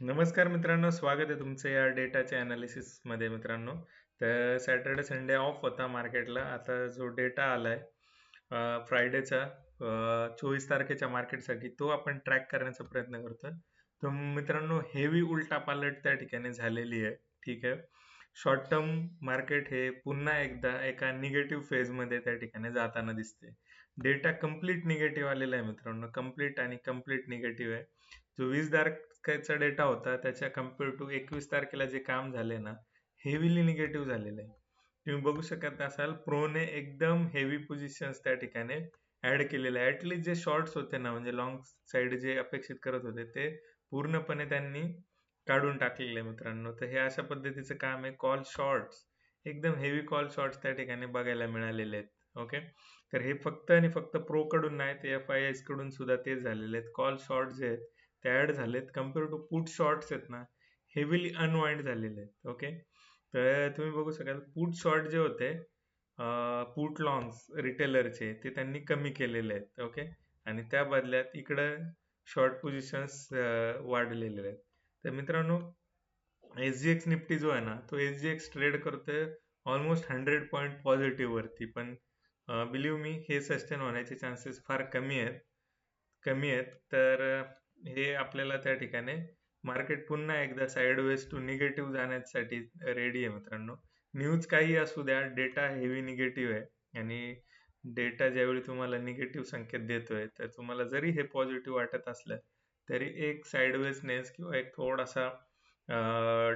नमस्कार मित्रांनो स्वागत आहे तुमचं या डेटाच्या मध्ये मित्रांनो. तर सॅटर्डे संडे ऑफ होता मार्केटला आता जो डेटा आलाय फ्रायडेचा चोवीस तारखेच्या मार्केटसाठी तो आपण ट्रॅक करण्याचा प्रयत्न करतोय तर मित्रांनो हेवी उलटा पालट त्या ठिकाणी झालेली आहे. ठीक आहे? शॉर्ट टर्म मार्केट हे पुन्हा एकदा एका निगेटिव्ह फेजमध्ये त्या ठिकाणी जाताना दिसते. डेटा कंप्लीट निगेटिव्ह आलेला आहे मित्रांनो. कंप्लीट आणि कंप्लीट निगेटिव्ह आहे. जो वीस तारखेचा डेटा होता त्याच्या कंपेअर टू एकवीस तारखेला जे काम झाले ना हेवीली निगेटिव्ह झालेलं आहे. तुम्ही बघू शकत असाल प्रोने एकदम हेवी पोझिशन्स त्या ठिकाणी ऍड केलेले आहे जे शॉर्ट्स होते ना म्हणजे लॉंग साईड जे अपेक्षित करत होते ते पूर्णपणे त्यांनी काढून टाकलेले मित्रांनो. तर हे अशा पद्धतीचं काम आहे. कॉल शॉर्ट्स एकदम हेवी कॉल शॉर्ट्स त्या ठिकाणी बघायला मिळालेले आहेत. ओके तर हे फक्त आणि फक्त प्रो कडून नाही ते एफ आय एसकडून सुद्धा ते झालेले आहेत. कॉल शॉर्ट जे आहेत ते ऍड झालेत. कंपेअर टू पुट शॉर्ट्स आहेत ना हेवीली अनवाइंड झालेले आहेत. ओके तर तुम्ही बघू शकाल पुट शॉर्ट जे होते पुट लॉन्ग्स रिटेलरचे ते त्यांनी कमी केलेले आहेत. ओके आणि त्या बदल्यात इकडं शॉर्ट पोझिशन्स वाढलेले आहेत. तर मित्रांनो एस जी एक्स निफ्टी जो आहे ना तो एस जी एक्स ट्रेड करतोय ऑलमोस्ट हंड्रेड पॉईंट पॉझिटिव्ह वरती. पण बिलीव्ह मी हे सस्टेन होण्याचे चान्सेस फार कमी आहेत. कमी आहेत. तर हे आपल्याला त्या ठिकाणी मार्केट पुन्हा एकदा साईडवेज टू निगेटिव्ह जाण्यासाठी रेडी आहे मित्रांनो. न्यूज काही असू द्या डेटा हेवी निगेटिव्ह आहे. आणि डेटा ज्यावेळी तुम्हाला निगेटिव्ह संकेत देतोय तर तुम्हाला जरी हे पॉझिटिव्ह वाटत असलं तरी एक साईडवेजनेस किंवा एक थोडासा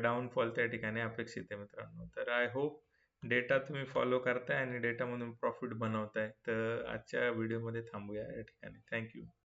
डाऊनफॉल त्या ठिकाणी अपेक्षित आहे मित्रांनो. तर आय होप डेटा तुम्ही फॉलो करताय आणि डेटामधून प्रॉफिट बनवताय. तर आजच्या व्हिडिओमध्ये थांबूया या ठिकाणी. थँक्यू